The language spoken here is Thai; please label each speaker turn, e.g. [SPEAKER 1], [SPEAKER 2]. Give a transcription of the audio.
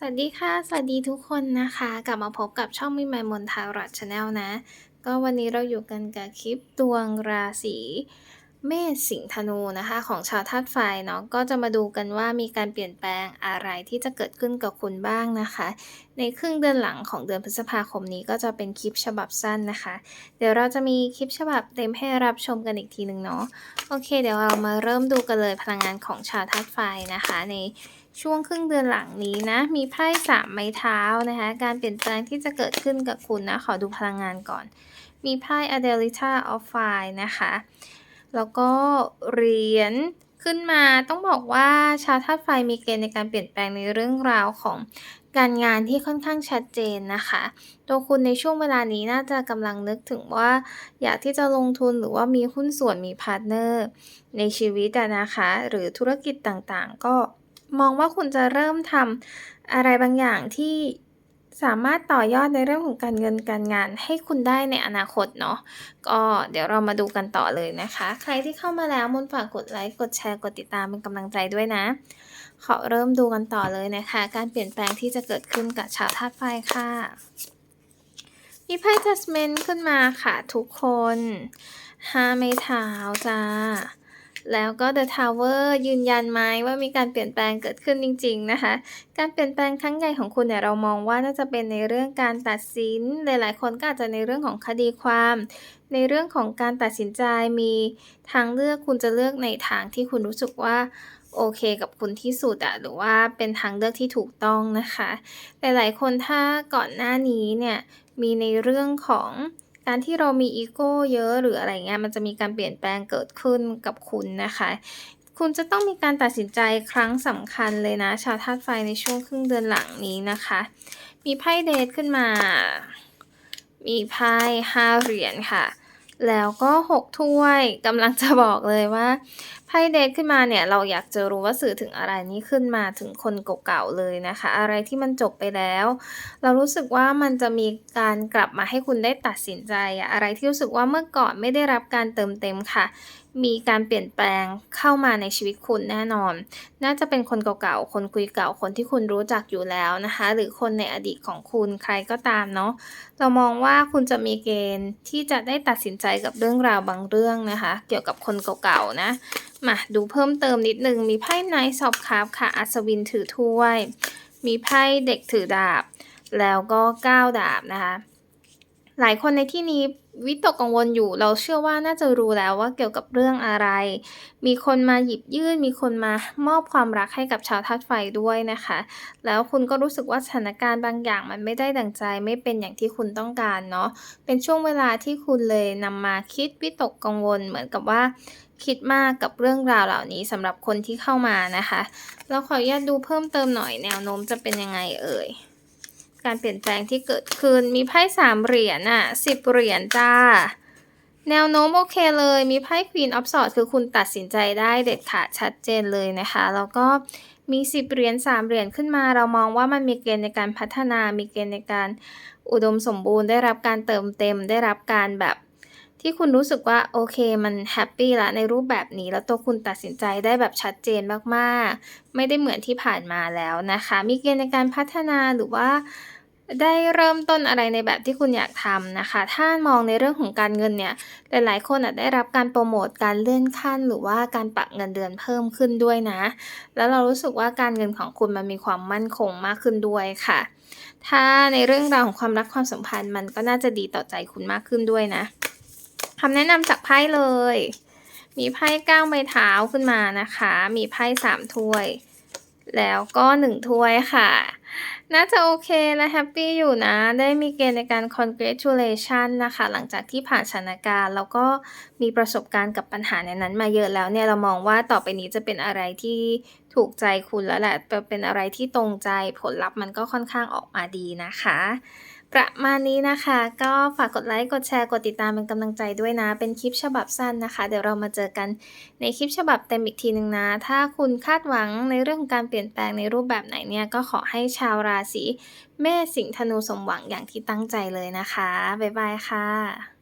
[SPEAKER 1] สวัสดีค่ะ สวัสดีทุกคนนะคะ กลับมาพบกับช่องมิมายมนทารอดชาแนลนะ ก็วันนี้เราอยู่กันกับคลิปดวงราศี เมษสิงห์ธนูนะคะของชาวธาตุไฟเนาะก็จะมาดูกันว่ามีการเปลี่ยนแปลงอะไรที่จะเกิดขึ้นกับคุณบ้างนะคะ ในครึ่งเดือนหลังของเดือนพฤษภาคมนี้ก็จะเป็นคลิปฉบับสั้นนะคะ เดี๋ยวเราจะมีคลิปฉบับเต็มให้รับชมกันอีกทีหนึ่งเนาะโอเค เดี๋ยวเรามาเริ่มดูกันเลยพลังงานของชาวธาตุไฟนะคะ ในช่วงครึ่งเดือนหลังนี้นะมีไพ่สามไม้เท้านะคะ การเปลี่ยนแปลงที่จะเกิดขึ้นกับคุณนะขอดูพลังงานก่อน มีไพ่ Adelita of Fire นะคะ แล้วก็เหรียญขึ้นมาต้องบอกว่าชาวธาตุไฟมีเกณฑ์ในการเปลี่ยนแปลงในเรื่องราวของการงานที่ค่อนข้างชัดเจนนะคะ ตัวคุณในช่วงเวลานี้น่าจะกำลังนึกถึงว่าอยากที่จะลงทุนหรือว่ามีหุ้นส่วนมีพาร์ทเนอร์ในชีวิตอะนะคะ หรือธุรกิจต่างๆ ก็มองว่าคุณจะเริ่มทำอะไรบางอย่างที่ สามารถต่อยอดในเรื่องของการเงินการงานให้คุณได้ในอนาคตเนาะก็เดี๋ยวเรามาดูกันต่อเลยนะคะ ใครที่เข้ามาแล้วมนฝากกดไลค์กดแชร์กดติดตามเป็นกำลังใจด้วยนะ ขอเริ่มดูกันต่อเลยนะคะ การเปลี่ยนแปลงที่จะเกิดขึ้นกับชาวธาตุไฟค่ะ มีไพ่จัสเมนขึ้นมาค่ะทุกคนห้าไม้เท้าจ้า แล้วก็ The Tower ยืนยันไหมว่ามีการเปลี่ยนแปลงเกิดขึ้นจริง ๆ นะคะ การเปลี่ยนแปลงครั้งใหญ่ของคุณเนี่ยเรามองว่าน่าจะเป็นในเรื่องการตัดสิน หลายๆ คนก็อาจจะในเรื่องของคดีความ ในเรื่องของการตัดสินใจมีทางเลือกคุณจะเลือกในทางที่คุณรู้สึกว่าโอเคกับคุณที่สุดอะหรือว่าเป็นทางเลือกที่ถูกต้องนะคะ หลายๆ คนถ้าก่อนหน้านี้เนี่ยมีในเรื่องของ การที่เรามีอีโก้เยอะหรืออะไรเงี้ยมันจะมีการเปลี่ยนแปลงเกิดขึ้นกับคุณนะคะ คุณจะต้องมีการตัดสินใจครั้งสำคัญเลยนะ ชาวธาตุไฟในช่วงครึ่งเดือนหลังนี้นะคะ มีไพ่เดทขึ้นมา มีไพ่ห้าเหรียญค่ะ แล้วก็หกถ้วยกำลังจะบอกเลยว่าไพ่เดทขึ้นมาเนี่ย เราอยากจะรู้ว่าสื่อถึงอะไรนี้ขึ้นมาถึงคนเก่าๆเลยนะคะ อะไรที่มันจบไปแล้ว เรารู้สึกว่ามันจะมีการกลับมาให้คุณได้ตัดสินใจ อะอะไรที่รู้สึกว่าเมื่อก่อนไม่ได้รับการเติมเต็มค่ะ มีการเปลี่ยนแปลงเข้ามาในชีวิตคุณแน่นอน น่าจะเป็นคนเก่าๆ คนคุยเก่า คนที่คุณรู้จักอยู่แล้วนะคะ หรือคนในอดีตของคุณใครก็ตามเนาะ เรามองว่าคุณจะมีเกณฑ์ที่จะได้ตัดสินใจกับเรื่องราวบางเรื่องนะคะ เกี่ยวกับคนเก่าๆ นะ มาดูเพิ่มเติมนิดนึง มีไพ่ไนท์สอบคาร์ฟค่ะ อัศวินถือถ้วย มีไพ่เด็กถือดาบ แล้วก็ก้าวดาบนะคะ หลายคนในที่นี้ วิตกกังวลอยู่ เราเชื่อว่าน่าจะรู้แล้วว่าเกี่ยวกับเรื่องอะไร มีคนมาหยิบยื่น มีคนมามอบความรักให้กับชาวธาตุไฟด้วยนะคะ แล้วคุณก็รู้สึกว่าสถานการณ์บางอย่างมันไม่ได้ดังใจ ไม่เป็นอย่างที่คุณต้องการเนาะ เป็นช่วงเวลาที่คุณเลยนำมาคิดวิตกกังวล เหมือนกับว่าคิดมากกับเรื่องราวเหล่านี้สำหรับคนที่เข้ามานะคะ เราขออนุญาตดูเพิ่มเติมหน่อยแนวโน้มจะเป็นยังไงเอ่ย การเปลี่ยนแปลงที่เกิดขึ้นมีไพ่สามเหรียญอะสิบเหรียญจ้า แนวโน้มโอเคเลย มีไพ่ Queen of Swords คือคุณตัดสินใจได้เด็ดขาดชัดเจนเลยนะคะ แล้วก็มีสิบเหรียญสามเหรียญขึ้นมา เรามองว่ามันมีเกณฑ์ในการพัฒนา มีเกณฑ์ในการอุดมสมบูรณ์ได้รับการเติมเต็มได้รับการแบบที่คุณรู้สึกว่าโอเคมันแฮปปี้ละในรูปแบบนี้ แล้วตัวคุณตัดสินใจได้แบบชัดเจนมากๆ ไม่ได้เหมือนที่ผ่านมาแล้วนะคะ มีเกณฑ์ในการพัฒนาหรือว่า ได้เริ่มต้นอะไรในแบบที่คุณอยากทำนะคะ ถ้ามองในเรื่องของการเงินเนี่ย หลายๆ คนอาจได้รับการโปรโมท การเลื่อนขั้น หรือว่าการปรับเงินเดือนเพิ่มขึ้นด้วยนะ แล้วเรารู้สึกว่าการเงินของคุณมันมีความมั่นคงมากขึ้นด้วยค่ะ ถ้าในเรื่องราวของความรักความสัมพันธ์มันก็น่าจะดีต่อใจคุณมากขึ้นด้วยนะคำแนะนำจากไพ่เลย มีไพ่ก้าใบเท้าขึ้นมานะคะ มีไพ่สามถ้วย แล้วก็หนึ่งถ้วยค่ะ น่าจะโอเคและแฮปปี้อยู่นะ ได้มีเกณฑ์ในการ congratulation นะคะ หลังจากที่ผ่านสถานการณ์ แล้วก็มีประสบการณ์กับปัญหาในนั้นมาเยอะแล้วเนี่ย เรามองว่าต่อไปนี้จะเป็นอะไรที่ถูกใจคุณแล้วแหละ เป็นอะไรที่ตรงใจผลลัพธ์มันก็ค่อนข้างออกมาดีนะคะ ประมาณนี้นะคะ ก็ฝากกดไลค์กดแชร์กดติดตามเป็นกำลังใจด้วยนะ เป็นคลิปฉบับสั้นนะคะ เดี๋ยวเรามาเจอกันในคลิปฉบับเต็มอีกทีหนึ่งนะ ถ้าคุณคาดหวังในเรื่องของการเปลี่ยนแปลงในรูปแบบไหนเนี่ย ก็ขอให้ชาวราศีเมษสิงห์ธนูสมหวังอย่างที่ตั้งใจเลยนะคะ บ๊ายบายค่ะ